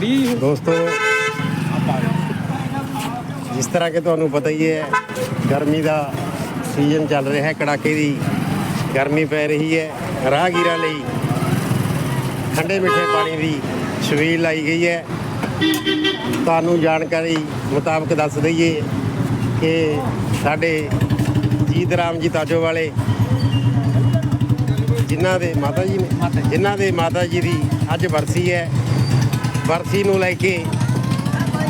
ਰੀ ਦੋਸਤੋ, ਜਿਸ ਤਰ੍ਹਾਂ ਕਿ ਤੁਹਾਨੂੰ ਪਤਾ ਹੀ ਹੈ, ਗਰਮੀ ਦਾ ਸੀਜ਼ਨ ਚੱਲ ਰਿਹਾ ਹੈ, ਕੜਾਕੇ ਦੀ। ਗਰਮੀ ਪੈ ਰਹੀ ਹੈ, ਰਾਹਗੀਰਾਂ ਲਈ ਠੰਡੇ ਮਿੱਠੇ ਪਾਣੀ ਦੀ ਛਬੀਲ ਲਾਈ ਗਈ ਹੈ। ਤੁਹਾਨੂੰ ਜਾਣਕਾਰੀ ਮੁਤਾਬਕ ਦੱਸ ਦਈਏ ਕਿ ਸਾਡੇ ਜੀਤ ਰਾਮ ਜੀ ਤਾਜੋ ਵਾਲੇ, ਜਿਨ੍ਹਾਂ ਦੇ ਮਾਤਾ ਜੀ ਨੇ ਜਿਨ੍ਹਾਂ ਦੇ ਮਾਤਾ ਜੀ ਦੀ ਅੱਜ ਵਰਸੀ ਹੈ ਵਰਸੀ ਨੂੰ ਲੈ ਕੇ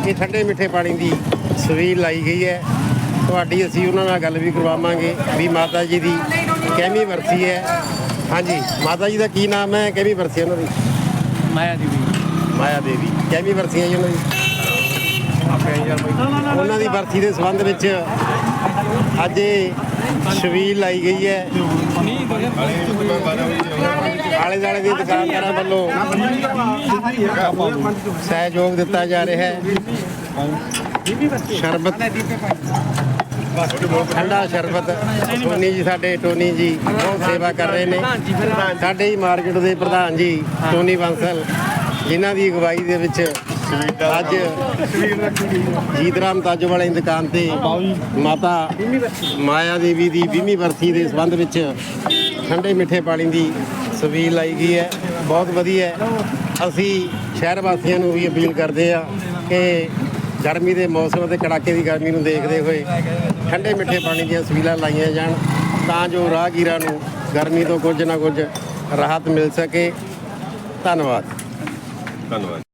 ਇਹ ਠੰਡੇ ਮਿੱਠੇ ਪਾਣੀ ਦੀ ਸਵੀਲ ਲਾਈ ਗਈ ਹੈ। ਤੁਹਾਡੀ ਅਸੀਂ ਉਹਨਾਂ ਨਾਲ ਗੱਲ ਵੀ ਕਰਵਾਵਾਂਗੇ ਵੀ ਮਾਤਾ ਜੀ ਦੀ ਕਿੰਨੀ ਵਰਸੀ ਹੈ। ਹਾਂਜੀ ਮਾਤਾ ਜੀ ਦਾ ਕੀ ਨਾਮ ਹੈ? ਕਿੰਨੀ ਵਰਸੀ ਉਹਨਾਂ ਦੀ? ਮਾਇਆ ਦੀ ਵੀ ਮਾਇਆ ਦੇਵੀ। ਕਿੰਨੀ ਵਰਸੀ ਹੈ ਜੀ ਉਹਨਾਂ ਦੀ? ਉਹਨਾਂ ਦੀ ਵਰਸੀ ਦੇ ਸੰਬੰਧ ਵਿੱਚ ਅੱਜ ਇਹ ਛਬੀਲ ਲਾਈ ਗਈ ਹੈ। ਆਲੇ ਦਾਲੇ ਦੀ ਦੁਕਾਨਦਾਰਾਂ ਵੱਲੋਂ। ਸਹਿਯੋਗ ਦਿੱਤਾ ਜਾ ਰਿਹਾ ਹੈ। ਸ਼ਰਬਤ। ਠੰਡਾ ਸ਼ਰਬਤ। ਟੋਨੀ ਜੀ, ਸਾਡੇ ਟੋਨੀ ਜੀ ਬਹੁਤ ਸੇਵਾ ਕਰ ਰਹੇ ਨੇ। ਸਾਡੇ ਹੀ ਮਾਰਕੀਟ ਦੇ ਪ੍ਰਧਾਨ ਜੀ, ਟੋਨੀ ਬੰਸਲ, ਜਿਨ੍ਹਾਂ ਦੀ ਅਗਵਾਈ ਦੇ ਵਿੱਚ ਅੱਜ ਜੀਤ ਰਾਮ ਤਾਜੋ ਵਾਲੇ ਦੀ ਦੁਕਾਨ ਤੇ ਮਾਤਾ ਮਾਇਆ ਦੇਵੀ ਦੀ 20ਵੀਂ ਬਰਸੀ ਦੇ ਸੰਬੰਧ ਵਿੱਚ ਠੰਡੇ ਮਿੱਠੇ ਪਾਣੀ ਦੀ ਸਵੀਲ ਲਾਈ ਗਈ ਹੈ। ਬਹੁਤ ਵਧੀਆ ਹੈ। ਅਸੀਂ ਸ਼ਹਿਰ ਵਾਸੀਆਂ ਨੂੰ ਵੀ ਅਪੀਲ ਕਰਦੇ ਆ ਕਿ ਗਰਮੀ ਦੇ ਮੌਸਮ ਅਤੇ ਕੜਾਕੇ ਦੀ ਗਰਮੀ ਨੂੰ ਦੇਖਦੇ ਹੋਏ ਠੰਡੇ ਮਿੱਠੇ ਪਾਣੀ ਦੀਆਂ ਸਵੀਲਾਂ ਲਾਈਆਂ ਜਾਣ ਤਾਂ ਜੋ ਰਾਹਗੀਰਾਂ ਨੂੰ ਗਰਮੀ ਤੋਂ ਕੁਝ ਨਾ ਕੁਝ ਰਾਹਤ ਮਿਲ ਸਕੇ। ਧੰਨਵਾਦ। ਧੰਨਵਾਦ।